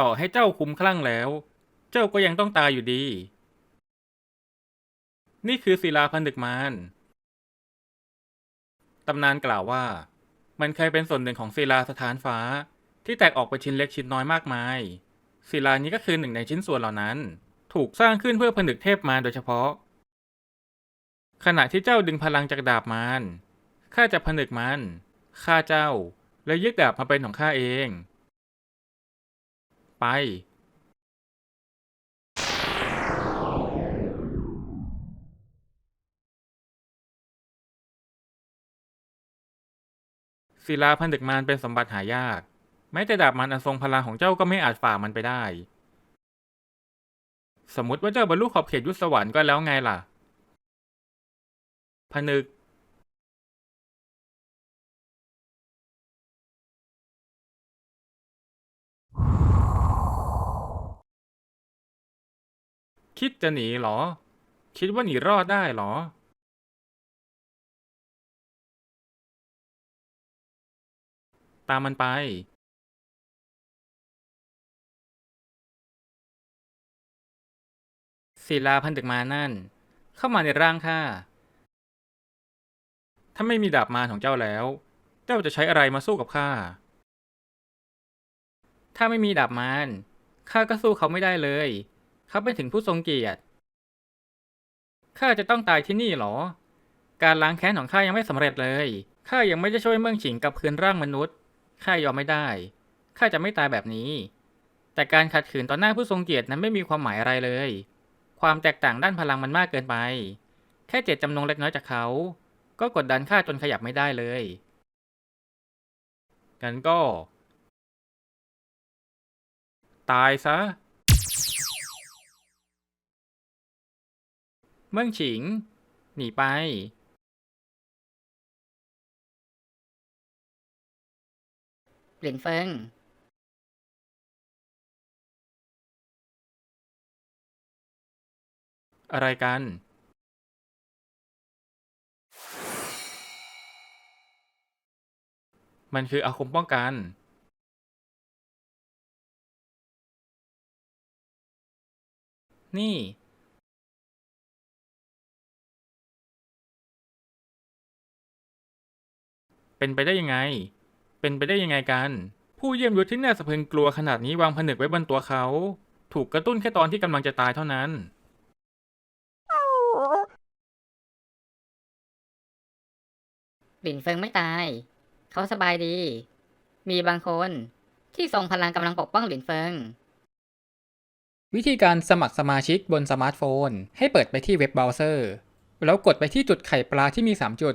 ต่อให้เจ้าคุ้มคลั่งแล้ว เจ้าก็ยังต้องตายอยู่ดี นี่คือศิลาพันดึกมารตำนานกล่าวว่า มันเคยเป็นส่วนหนึ่งของศิลาสถานฟ้า ที่แตกออกเป็นชิ้นเล็กชิ้นน้อยมากมาย ศิลานี้ก็คือหนึ่งในชิ้นส่วนเหล่านั้น ถูกสร้างขึ้นเพื่อผนึกเทพมารโดยเฉพาะ ขณะที่เจ้าดึงพลังจากดาบมารข้าจะผนึกมันข้าเจ้า และยึดดาบมาเป็นของข้าเอง ไป ศิลาพันดึกมารเป็นสมบัติหายาก แม้แต่ดาบมันอันทรงพลังของเจ้าก็ไม่อาจฝ่ามันไปได้ สมมติว่าเจ้าบรรลุขอบเขตยุทธสวรรค์ก็แล้วไงล่ะผนึก คิดจะหนีเหรอ คิดว่าหนีรอดได้เหรอตามมันไป ศิลาพันตึกมานั่น เข้ามาในร่างข้า ถ้าไม่มีดาบมารของเจ้าแล้ว เจ้าจะใช้อะไรมาสู้กับข้า ถ้าไม่มีดาบมารข้าก็สู้เขาไม่ได้เลย เขาเป็นถึงผู้ทรงเกียรติข้าจะต้องตายที่นี่หรอ การล้างแค้นของข้ายังไม่สำเร็จเลย ข้ายังไม่ได้ช่วยเมืองฉิงกับคืนร่างมนุษย์ ข้ายอมไม่ได้ ข้าจะไม่ตายแบบนี้ แต่การขัดขืนต่อหน้าผู้ทรงเกียรตินั้นไม่มีความหมายอะไรเลย ความแตกต่างด้านพลังมันมากเกินไป แค่เจตจำนงเล็กน้อยจากเขา ก็กดดันข้าจนขยับไม่ได้เลยกันก็ ตายซะ เมืองฉิง หนีไปหลินเฟิง อะไรกัน มันคืออาคมป้องกัน นี่ เป็นไปได้ยังไง เป็นไปได้ยังไงกัน ผู้เยี่ยมยศที่น่าสะพรึงกลัวขนาดนี้วางผนึกไว้บนตัวเขา ถูกกระตุ้นแค่ตอนที่กำลังจะตายเท่านั้นหลินเฟิงไม่ตาย เขาสบายดี มีบางคนที่ทรงพลังกำลังปกป้องหลินเฟิง วิธีการสมัครสมาชิกบนสมาร์ทโฟน ให้เปิดไปที่เว็บเบราว์เซอร์ แล้วกดไปที่จุดไข่ปลาที่มี 3 จุด